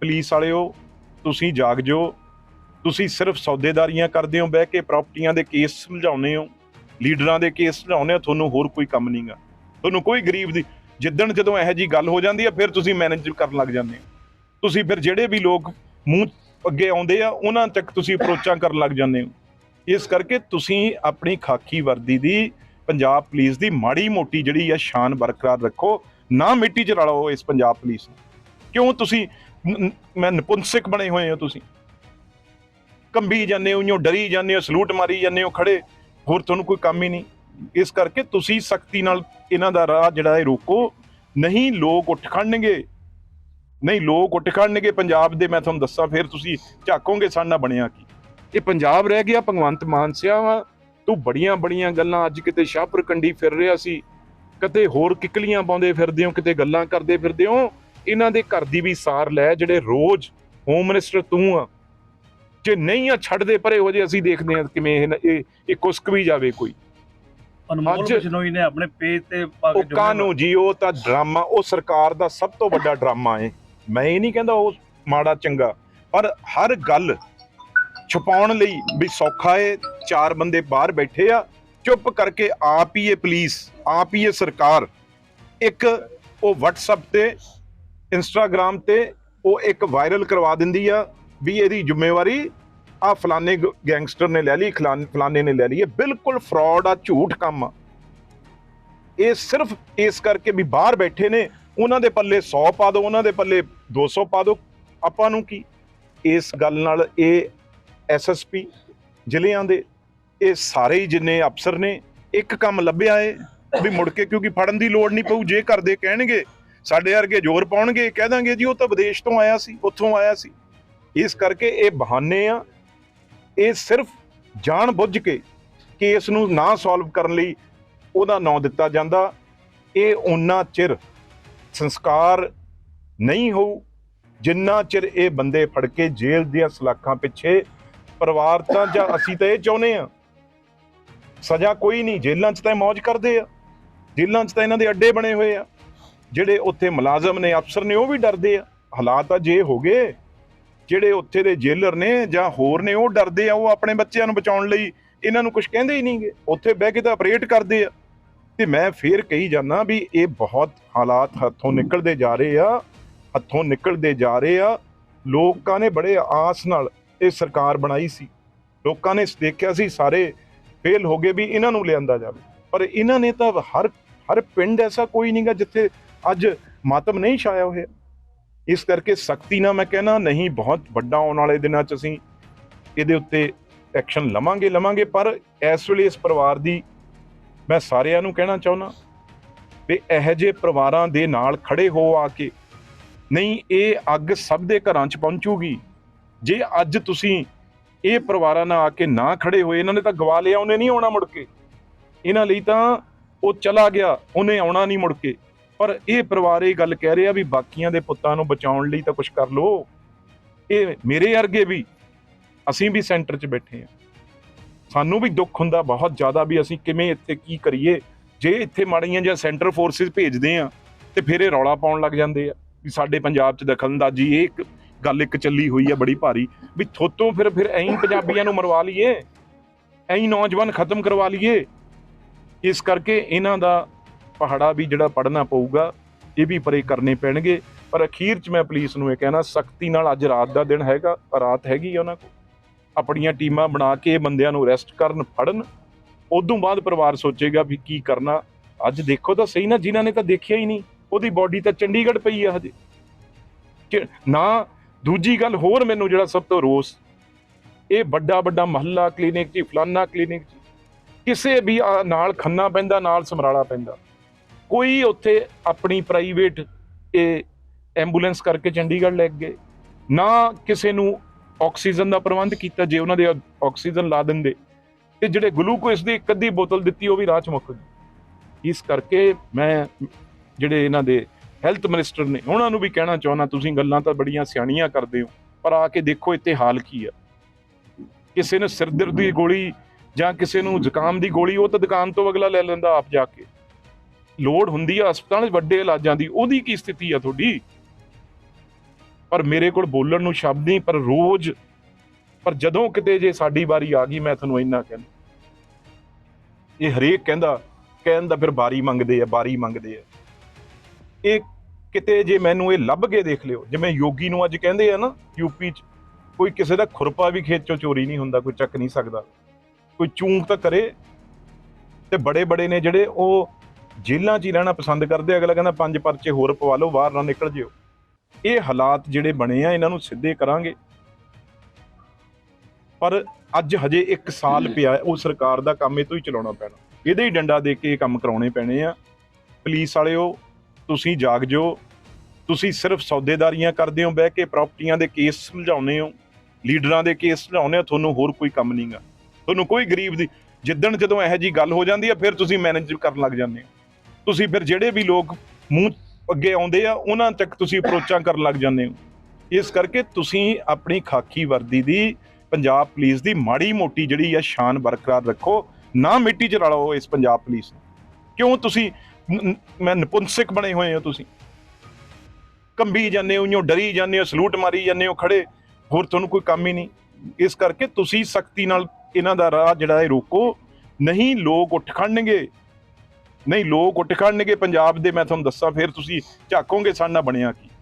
Police ਵਾਲਿਓ, ਤੁਸੀਂ ਜਾਗ ਜਾਓ। ਤੁਸੀਂ ਸਿਰਫ ਸੌਦੇਦਾਰੀਆਂ ਕਰਦੇ ਹੋ, ਬਹਿ ਕੇ ਪ੍ਰਾਪਰਟੀਆਂ ਦੇ ਕੇਸ ਸੁਲਝਾਉਂਦੇ ਹੋ। ਲੀਡਰਾਂ ਦੇ ਕੇਸ ਸੁਲਝਾਉਂਦੇ ਹੋ, ਤੁਹਾਨੂੰ ਹੋਰ ਕੋਈ ਕੰਮ ਨਹੀਂਗਾ ਤੁਹਾਨੂੰ ਕੋਈ ਗਰੀਬ ਦੀ ਜਿੱਦਣ ਜਦੋਂ ਇਹੋ ਜੀ ਗੱਲ ਹੋ ਜਾਂਦੀ ਹੈ ਫਿਰ ਤੁਸੀਂ ਮੈਨੇਜ ਕਰਨ ਲੱਗ ਜਾਂਦੇ ਹੋ। ਤੁਸੀਂ ਫਿਰ ਜਿਹੜੇ ਵੀ ਲੋਕ ਮੂੰਹ ਅੱਗੇ ਆਉਂਦੇ ਆ, ਉਹਨਾਂ ਤੱਕ ਤੁਸੀਂ ਅਪਰੋਚਾਂ ਕਰਨ ਲੱਗ ਜਾਂਦੇ ਹੋ। ਇਸ ਕਰਕੇ ਤੁਸੀਂ ਆਪਣੀ ਖਾਕੀ ਵਰਦੀ ਦੀ, ਪੰਜਾਬ ਪੁਲਿਸ ਦੀ ਮਾੜੀ ਮੋਟੀ ਜਿਹੜੀ ਆ, ਸ਼ਾਨ ਬਰਕਰਾਰ ਰੱਖੋ। ਨਾ ਮਿੱਟੀ 'ਚ ਰਲਾਓ ਇਸ ਪੰਜਾਬ ਪੁਲਿਸ ਨੂੰ। ਕਿਉਂ? ਤੁਸੀਂ ਨ- ਮੈਂ ਨਪੁੰਸਕ ਬਣੇ ਹੋਏ ਹੋ ਤੁਸੀਂ। ਕੰਬੀ ਜਾਂਦੇ ਹੋ ਇਉਂ ਡਰੀ ਜਾਂਦੇ ਹੋ, ਸਲੂਟ ਮਾਰੀ ਜਾਂਦੇ ਹੋ, ਖੜੇ। ਹੋਰ ਤੁਹਾਨੂੰ ਕੋਈ ਕੰਮ ਹੀ ਨਹੀਂ। ਇਸ ਕਰਕੇ ਤੁਸੀਂ ਸਖਤੀ ਨਾਲ ਇਹਨਾਂ ਦਾ ਰਾਹ ਜਿਹੜਾ ਹੈ ਰੋਕੋ। ਨਹੀਂ ਲੋਕ ਉੱਠ ਖੜਨਗੇ। ਨਹੀਂ ਲੋਕ ਉੱਠ ਖੜਨਗੇ। ਪੰਜਾਬ ਦੇ ਮੈਂ ਤੁਹਾਨੂੰ ਦੱਸਾਂ, ਫਿਰ ਤੁਸੀਂ ਝਾਕੋਗੇ ਸਾਡਾ ਬਣਿਆ ਕੀ। ਇਹ ਪੰਜਾਬ ਰਹਿ ਗਿਆ, ਭਗਵੰਤ ਮਾਨ ਸਿਆ ਤੂੰ ਬੜੀਆਂ ਬੜੀਆਂ ਗੱਲਾਂ ਅੱਜ ਕਿਤੇ ਸ਼ਾਹਪੁਰ ਕੰਡੀ ਫਿਰ ਰਿਹਾ ਸੀ। ਕਦੇ ਹੋਰ ਕਿਕਲੀਆਂ ਪਾਉਂਦੇ ਫਿਰਦੇ ਹੋ, ਕਿਤੇ ਗੱਲਾਂ ਕਰਦੇ ਫਿਰਦੇ ਹੋ। ਇਹਨਾਂ ਦੇ ਘਰ ਦੀ ਵੀ ਸਾਰ ਲੈ ਜਿਹੜੇ ਰੋਜ਼ ਹੋਮ ਮਿਨਿਸਟਰ ਤੂੰ ਆ। ਜੇ ਨਹੀਂ ਆ ਛੱਡਦੇ ਪਰੇ ਹੋ ਜੇ ਅਸੀਂ ਦੇਖਦੇ ਹਾਂ ਕਿਵੇਂ ਇਹ ਇਹ ਕੁਸਕ ਵੀ ਜਾਵੇ ਕੋਈ। ਅਨਮੋਲ ਬਿਸ਼ਨੋਈ ਨੇ ਆਪਣੇ ਪੇਜ ਤੇ ਪਾ ਕੇ ਕਾਨੂੰ ਜੀ ਉਹ ਤਾਂ ਡਰਾਮਾ ਉਹ ਸਰਕਾਰ ਦਾ ਸਭ ਤੋਂ ਵੱਡਾ ਡਰਾਮਾ ਹੈ ਮੈਂ ਇਹ ਨਹੀਂ ਕਹਿੰਦਾ ਉਹ ਮਾੜਾ ਚੰਗਾ ਪਰ ਹਰ ਗੱਲ ਛੁਪਾਉਣ ਲਈ ਵੀ ਸੌਖਾ ਏ ਚਾਰ ਬੰਦੇ ਬਾਹਰ ਬੈਠੇ ਆ ਚੁੱਪ ਕਰਕੇ ਆਪ ਹੀ ਇਹ ਪੁਲਿਸ ਆਪ ਹੀ ਇਹ ਸਰਕਾਰ ਇੱਕ ਉਹ WhatsApp ਤੇ Instagram ਤੇ ਉਹ ਇੱਕ ਵਾਇਰਲ ਕਰਵਾ ਦਿੰਦੀ ਆ ਵੀ ਇਹਦੀ ਜ਼ਿੰਮੇਵਾਰੀ ਆ ਫਲਾਣੇ ਗੈਂਗਸਟਰ ਨੇ ਲੈ ਲਈ ਖਲਾਨ- ਫਲਾਣੇ ਨੇ ਲੈ ਲਈ। ਇਹ ਬਿਲਕੁਲ ਫਰਾਡ ਆ, ਝੂਠ ਕੰਮ ਆ। ਇਹ ਸਿਰਫ ਇਸ ਕਰਕੇ ਵੀ ਬਾਹਰ ਬੈਠੇ ਨੇ, ਉਹਨਾਂ ਦੇ ਪੱਲੇ 100 ਪਾ ਦਿਓ, ਉਹਨਾਂ ਦੇ ਪੱਲੇ 200 ਪਾ ਦਿਓ। ਆਪਾਂ ਨੂੰ ਕੀ? ਇਸ ਗੱਲ ਨਾਲ ਇਹ ਐਸਐਸਪੀ ਜ਼ਿਲ੍ਹਿਆਂ ਦੇ, ਇਹ ਸਾਰੇ ਹੀ ਜਿੰਨੇ ਅਫਸਰ ਨੇ, ਇੱਕ ਕੰਮ ਲੱਭਿਆ ਏ ਵੀ ਮੁੜ ਕੇ ਕਿਉਂਕਿ ਫੜਨ ਦੀ ਲੋੜ ਨਹੀਂ ਪਊ, ਜੇ ਕਰਦੇ ਕਹਿਣਗੇ ਸਾਡੇ ਵਰਗੇ ਜ਼ੋਰ ਪਾਉਣਗੇ, ਕਹਿ ਦਾਂਗੇ ਜੀ, ਉਹ ਤਾਂ ਵਿਦੇਸ਼ ਤੋਂ ਆਇਆ ਸੀ, ਉੱਥੋਂ ਆਇਆ ਸੀ। ਇਸ ਕਰਕੇ ਇਹ ਬਹਾਨੇ ਆ, ਇਹ ਸਿਰਫ ਜਾਣ ਬੁੱਝ ਕੇ ਕੇਸ ਨੂੰ ਨਾ ਸੋਲਵ ਕਰਨ ਲਈ ਉਹਦਾ ਨਾਂ ਦਿੱਤਾ ਜਾਂਦਾ। ਇਹ ਉਹਨਾਂ ਚਿਰ ਸੰਸਕਾਰ ਨਹੀਂ ਹੋਊ, ਜਿੰਨਾ ਚਿਰ ਇਹ ਬੰਦੇ ਫੜ ਕੇ ਜੇਲ੍ਹ ਦੀਆਂ ਸਲਾਖਾਂ ਪਿੱਛੇ ਪਰਿਵਾਰ ਤਾਂ ਜਾਂ ਅਸੀਂ ਤਾਂ ਇਹ ਚਾਹੁੰਦੇ ਆ। ਸਜ਼ਾ ਕੋਈ ਨਹੀਂ, ਜੇਲ੍ਹਾਂ 'ਚ ਤਾਂ ਇਹ ਮौज ਕਰਦੇ ਆ। ਜੇਲ੍ਹਾਂ 'ਚ ਤਾਂ ਇਹਨਾਂ ਦੇ ਅੱਡੇ ਬਣੇ ਹੋਏ ਆ। ਜਿਹੜੇ ਉੱਥੇ ਮੁਲਾਜ਼ਮ ਨੇ, ਅਫਸਰ ਨੇ, ਉਹ ਵੀ ਡਰਦੇ ਆ। ਹਾਲਾਤ ਤਾਂ ਜੇ ਹੋ ਗਏ, ਜਿਹੜੇ ਉੱਥੇ ਦੇ ਜੇਲਰ ਨੇ ਜਾਂ ਹੋਰ ਨੇ, ਉਹ ਡਰਦੇ ਆ, ਉਹ ਆਪਣੇ ਬੱਚਿਆਂ ਨੂੰ ਬਚਾਉਣ ਲਈ ਇਹਨਾਂ ਨੂੰ ਕੁਝ ਕਹਿੰਦੇ ਹੀ ਨਹੀਂਗੇ। ਉੱਥੇ ਬਹਿ ਕੇ ਤਾਂ ਆਪਰੇਟ ਕਰਦੇ ਆ। ਤੇ ਮੈਂ ਫੇਰ ਕਹੀ ਜਾਂਦਾ ਵੀ ਇਹ ਬਹੁਤ ਹਾਲਾਤ ਹੱਥੋਂ ਨਿਕਲਦੇ ਜਾ ਰਹੇ ਆ, ਹੱਥੋਂ ਨਿਕਲਦੇ ਜਾ ਰਹੇ ਆ। ਲੋਕਾਂ ਨੇ ਬੜੇ ਆਸ ਨਾਲ ਇਹ ਸਰਕਾਰ ਬਣਾਈ ਸੀ। ਲੋਕਾਂ ਨੇ ਦੇਖਿਆ ਸੀ, ਸਾਰੇ ਫੇਲ ਹੋ ਗਏ ਵੀ ਇਹਨਾਂ ਨੂੰ ਲਿਆਂਦਾ ਜਾਵੇ। ਪਰ ਇਹਨਾਂ ਨੇ ਤਾਂ ਹਰ ਹਰ ਪਿੰਡ ਐਸਾ ਕੋਈ ਨਹੀਂਗਾ ਜਿੱਥੇ ਅੱਜ ਮਾਤਮ ਨਹੀਂ ਛਾਇਆ ਹੋਇਆ। ਇਸ ਕਰਕੇ ਸਖਤੀ ਨਾਲ ਮੈਂ ਕਹਿਣਾ, ਨਹੀਂ, ਬਹੁਤ ਵੱਡਾ ਆਉਣ ਵਾਲੇ ਦਿਨਾਂ 'ਚ ਅਸੀਂ ਇਹਦੇ ਉੱਤੇ ਐਕਸ਼ਨ ਲਵਾਂਗੇ ਲਵਾਂਗੇ, ਪਰ ਇਸ ਵੇਲੇ ਇਸ ਪਰਿਵਾਰ ਦੀ ਮੈਂ ਸਾਰਿਆਂ ਨੂੰ ਕਹਿਣਾ ਚਾਹੁੰਦਾ ਵੀ ਇਹੋ ਜਿਹੇ ਪਰਿਵਾਰਾਂ ਦੇ ਨਾਲ ਖੜੇ ਹੋ ਆ ਕੇ, ਨਹੀਂ, ਇਹ ਅੱਗ ਸਭ ਦੇ ਘਰਾਂ 'ਚ ਪਹੁੰਚੂਗੀ। ਜੇ ਅੱਜ ਤੁਸੀਂ ਇਹ ਪਰਿਵਾਰਾਂ ਨਾਲ ਆ ਕੇ ਨਾ ਖੜੇ ਹੋਏ, ਇਹਨਾਂ ਨੇ ਤਾਂ ਗਵਾ ਲਿਆ, ਉਹਨੇ ਨਹੀਂ ਆਉਣਾ ਮੁੜ ਕੇ। ਇਹਨਾਂ ਲਈ ਤਾਂ ਉਹ ਚਲਾ ਗਿਆ, ਉਹਨੇ ਆਉਣਾ ਨਹੀਂ ਮੁੜ ਕੇ। ਪਰ ਇਹ ਪਰਿਵਾਰ ਇਹ ਗੱਲ ਕਹਿ ਰਿਹਾ ਵੀ ਬਾਕੀਆਂ ਦੇ ਪੁੱਤਾਂ ਨੂੰ ਬਚਾਉਣ ਲਈ ਤਾਂ ਕੁਝ ਕਰ ਲੋ ਇਹ ਮੇਰੇ ਵਰਗੇ ਵੀ ਅਸੀਂ ਵੀ ਸੈਂਟਰ 'ਚ ਬੈਠੇ ਆ ਸਾਨੂੰ ਵੀ ਦੁੱਖ ਹੁੰਦਾ ਬਹੁਤ ਜ਼ਿਆਦਾ ਵੀ ਅਸੀਂ ਕਿਵੇਂ ਇੱਥੇ ਕੀ ਕਰੀਏ? ਜੇ ਇੱਥੇ ਮਾੜੀਆਂ ਜਾਂ ਸੈਂਟਰ ਫੋਰਸਿਸ ਭੇਜਦੇ ਆ ਤੇ ਫਿਰ ਇਹ ਰੌਲਾ ਪਾਉਣ ਲੱਗ ਜਾਂਦੇ ਆ ਵੀ ਸਾਡੇ ਪੰਜਾਬ 'ਚ ਦਖਲਅੰਦਾਜ਼ੀ ਇਹ ਇੱਕ ਗੱਲ ਇੱਕ ਚੱਲੀ ਹੋਈ ਆ ਬੜੀ ਭਾਰੀ ਵੀ ਥੋਤੋਂ ਫਿਰ ਫਿਰ ਐਂ ਪੰਜਾਬੀਆਂ ਨੂੰ ਮਰਵਾ ਲਈਏ ਐਂ ਨੌਜਵਾਨ ਖਤਮ ਕਰਵਾ ਲਈਏ। ਇਸ ਕਰਕੇ ਇਹਨਾਂ ਦਾ ਪਹਾੜਾ ਵੀ ਜਿਹੜਾ ਪੜਨਾ ਪਊਗਾ, ਇਹ ਵੀ ਪਰੇ ਕਰਨੇ ਪੈਣਗੇ। ਪਰ ਅਖੀਰ 'ਚ ਮੈਂ ਪੁਲਿਸ ਨੂੰ ਇਹ ਕਹਿਣਾ, ਸਖਤੀ ਨਾਲ ਅੱਜ ਰਾਤ ਦਾ ਦਿਨ ਹੈਗਾ, ਰਾਤ ਹੈਗੀ ਆ ਉਹਨਾਂ ਕੋਲ। ਆਪਣੀਆਂ ਟੀਮਾਂ ਬਣਾ ਕੇ ਇਹ ਬੰਦਿਆਂ ਨੂੰ ਅਰੈਸਟ ਕਰਨ, ਫੜਨ, ਉਦੋਂ ਬਾਅਦ ਪਰਿਵਾਰ ਸੋਚੇਗਾ ਵੀ ਕੀ ਕਰਨਾ। ਅੱਜ ਦੇਖੋ ਤਾਂ ਸਹੀ ਨਾ, ਜਿਨ੍ਹਾਂ ਨੇ ਤਾਂ ਦੇਖਿਆ ਹੀ ਨਹੀਂ, ਉਹਦੀ ਬਾਡੀ ਤਾਂ ਚੰਡੀਗੜ੍ਹ ਪਈ ਆ ਹਜੇ। ਨਾ, ਦੂਜੀ ਗੱਲ ਹੋਰ ਮੈਨੂੰ ਜਿਹੜਾ ਸਭ ਤੋਂ ਰੋਸ, ਇਹ ਵੱਡਾ ਵੱਡਾ ਮਹੱਲਾ ਕਲੀਨਿਕ ਜੀ ਫਲਾਨਾ ਕਲੀਨਿਕ ਜੀ ਕਿਸੇ ਵੀ ਆ ਨਾਲ ਖੰਨਾ ਪੈਂਦਾ, ਨਾਲ ਸਮਰਾਲਾ ਪੈਂਦਾ। ਕੋਈ ਉੱਥੇ ਆਪਣੀ ਪ੍ਰਾਈਵੇਟ ਇਹ ਐਂਬੂਲੈਂਸ ਕਰਕੇ ਚੰਡੀਗੜ੍ਹ ਲੈ ਗਏ। ਨਾ ਕਿਸੇ ਨੂੰ ਆਕਸੀਜਨ ਦਾ ਪ੍ਰਬੰਧ ਕੀਤਾ ਜੇ ਉਹਨਾਂ ਦੇ ਆਕਸੀਜਨ ਲਾ ਦਿੰਦੇ। ਤੇ ਜਿਹੜੇ ਗਲੂਕੋਜ਼ ਦੀ ਇੱਕ ਅੱਧੀ ਬੋਤਲ ਦਿੱਤੀ, ਉਹ ਵੀ ਰਾਹ ਚ ਮੁੱਕ ਗਈ। ਇਸ ਕਰਕੇ ਮੈਂ ਜਿਹੜੇ ਇਹਨਾਂ ਦੇ ਹੈਲਥ ਮਿਨਿਸਟਰ ਨੇ, ਉਹਨਾਂ ਨੂੰ ਵੀ ਕਹਿਣਾ ਚਾਹੁੰਦਾ, ਤੁਸੀਂ ਗੱਲਾਂ ਤਾਂ ਬੜੀਆਂ ਸਿਆਣੀਆਂ ਕਰਦੇ ਹੋ, ਪਰ ਆ ਕੇ ਦੇਖੋ ਇੱਥੇ ਹਾਲ ਕੀ ਆ। ਕਿਸੇ ਨੂੰ ਸਿਰ ਦਰਦ ਦੀ ਗੋਲੀ ਜਾਂ ਕਿਸੇ ਨੂੰ ਜ਼ੁਕਾਮ ਦੀ ਗੋਲੀ, ਉਹ ਤਾਂ ਦੁਕਾਨ ਤੋਂ ਅਗਲਾ ਲੈ ਲੈਂਦਾ ਆਪ ਜਾ ਕੇ। ਲੋੜ ਹੁੰਦੀ ਆ ਹਸਪਤਾਲ 'ਚ ਵੱਡੇ ਇਲਾਜਾਂ ਦੀ, ਉਹਦੀ ਕੀ ਸਥਿਤੀ ਆ ਤੁਹਾਡੀ? ਪਰ ਮੇਰੇ ਕੋਲ ਬੋਲਣ ਨੂੰ ਸ਼ਬਦ ਨਹੀਂ, ਪਰ ਰੋਜ਼, ਪਰ ਜਦੋਂ ਕਿਤੇ ਜੇ ਸਾਡੀ ਵਾਰੀ ਆ ਗਈ, ਮੈਂ ਤੁਹਾਨੂੰ ਇੰਨਾ ਕਹਿੰਦਾ। ਇਹ ਹਰੇਕ ਕਹਿੰਦਾ, ਕਹਿਣ ਦਾ ਫਿਰ ਬਾਰੀ ਮੰਗਦੇ ਆ ਬਾਰੀ ਮੰਗਦੇ ਆ। ਇਹ ਕਿਤੇ ਜੇ ਮੈਨੂੰ ਇਹ ਲੱਭ ਕੇ ਦੇਖ ਲਿਓ, ਜਿਵੇਂ ਯੋਗੀ ਨੂੰ ਅੱਜ ਕਹਿੰਦੇ ਆ ਨਾ ਯੂਪੀ ਚ, ਕੋਈ ਕਿਸੇ ਦਾ ਖੁਰਪਾ ਵੀ ਖੇਤ ਚੋਂ ਚੋਰੀ ਨਹੀਂ ਹੁੰਦਾ, ਕੋਈ ਚੱਕ ਨਹੀਂ ਸਕਦਾ। ਕੋਈ ਚੂੰਕ ਤਾਂ ਕਰੇ, ਤੇ ਬੜੇ ਬੜੇ ਨੇ ਜਿਹੜੇ ਉਹ ਜੇਲ੍ਹਾਂ 'ਚ ਹੀ ਰਹਿਣਾ ਪਸੰਦ ਕਰਦੇ ਅਗਲਾ ਕਹਿੰਦਾ, ਪੰਜ ਪਰਚੇ ਹੋਰ ਪਵਾ ਲਓ, ਬਾਹਰ ਨਾ ਨਿਕਲ ਜਿਓ। ਇਹ ਹਾਲਾਤ ਜਿਹੜੇ ਬਣੇ ਆ, ਇਹਨਾਂ ਨੂੰ ਸਿੱਧੇ ਕਰਾਂਗੇ। ਪਰ ਅੱਜ ਹਜੇ 1 ਸਾਲ ਪਿਆ ਉਹ ਸਰਕਾਰ ਦਾ ਕੰਮ ਇਹ ਤੋਂ ਹੀ ਚਲਾਉਣਾ ਪੈਣਾ। ਇਹਦੇ ਹੀ ਡੰਡਾ ਦੇ ਕੇ ਇਹ ਕੰਮ ਕਰਾਉਣੇ ਪੈਣੇ ਆ। ਪੁਲਿਸ ਵਾਲਿਓ, ਤੁਸੀਂ ਜਾਗ ਜਿਓ। ਤੁਸੀਂ ਸਿਰਫ ਸੌਦੇਦਾਰੀਆਂ ਕਰਦੇ ਹੋ, ਬਹਿ ਕੇ ਪ੍ਰਾਪਰਟੀਆਂ ਦੇ ਕੇਸ ਸੁਲਝਾਉਂਦੇ ਹੋ। ਲੀਡਰਾਂ ਦੇ ਕੇਸ ਸੁਲਝਾਉਂਦੇ ਹੋ, ਤੁਹਾਨੂੰ ਹੋਰ ਕੋਈ ਕੰਮ ਨਹੀਂਗਾ ਤੁਹਾਨੂੰ ਕੋਈ ਗਰੀਬ ਦੀ, ਜਿੱਦਣ ਜਦੋਂ ਇਹੋ ਜੀ ਗੱਲ ਹੋ ਜਾਂਦੀ ਆ, ਫਿਰ ਤੁਸੀਂ ਮੈਨੇਜ ਕਰਨ ਲੱਗ ਜਾਂਦੇ ਹੋ। ਤੁਸੀਂ ਫਿਰ ਜਿਹੜੇ ਵੀ ਲੋਕ ਮੂੰਹ ਅੱਗੇ ਆਉਂਦੇ ਆ, ਉਹਨਾਂ ਤੱਕ ਤੁਸੀਂ ਅਪਰੋਚਾਂ ਕਰਨ ਲੱਗ ਜਾਂਦੇ ਹੋ। ਇਸ ਕਰਕੇ ਤੁਸੀਂ ਆਪਣੀ ਖਾਕੀ ਵਰਦੀ ਦੀ, ਪੰਜਾਬ ਪੁਲਿਸ ਦੀ ਮਾੜੀ ਮੋਟੀ ਜਿਹੜੀ ਆ, ਸ਼ਾਨ ਬਰਕਰਾਰ ਰੱਖੋ। ਨਾ ਮਿੱਟੀ 'ਚ ਰਲਾਓ ਇਸ ਪੰਜਾਬ ਪੁਲਿਸ ਨੂੰ। ਕਿਉਂ ਤੁਸੀਂ ਮੈਂ ਨਪੁੰਸਕ ਬਣੇ ਹੋਏ ਹੋ ਤੁਸੀਂ? ਕੰਬੀ ਜਾਂਦੇ ਹੋ ਇਉਂ ਡਰੀ ਜਾਂਦੇ ਹੋ, ਸਲੂਟ ਮਾਰੀ ਜਾਂਦੇ ਹੋ, ਖੜੇ। ਹੋਰ ਤੁਹਾਨੂੰ ਕੋਈ ਕੰਮ ਹੀ ਨਹੀਂ। ਇਸ ਕਰਕੇ ਤੁਸੀਂ ਸਖਤੀ ਨਾਲ ਇਹਨਾਂ ਦਾ ਰਾਹ ਜਿਹੜਾ ਇਹ ਰੋਕੋ। ਨਹੀਂ ਲੋਕ ਉੱਠ ਖੜਨਗੇ। ਨਹੀਂ, ਲੋਕ ਉੱਠ ਖੜਨਗੇ ਪੰਜਾਬ ਦੇ, ਮੈਂ ਤੁਹਾਨੂੰ ਦੱਸਾਂ, ਫਿਰ ਤੁਸੀਂ ਝਾਕੋਗੇ ਸਾਡੇ ਬਣਿਆ ਕੀ?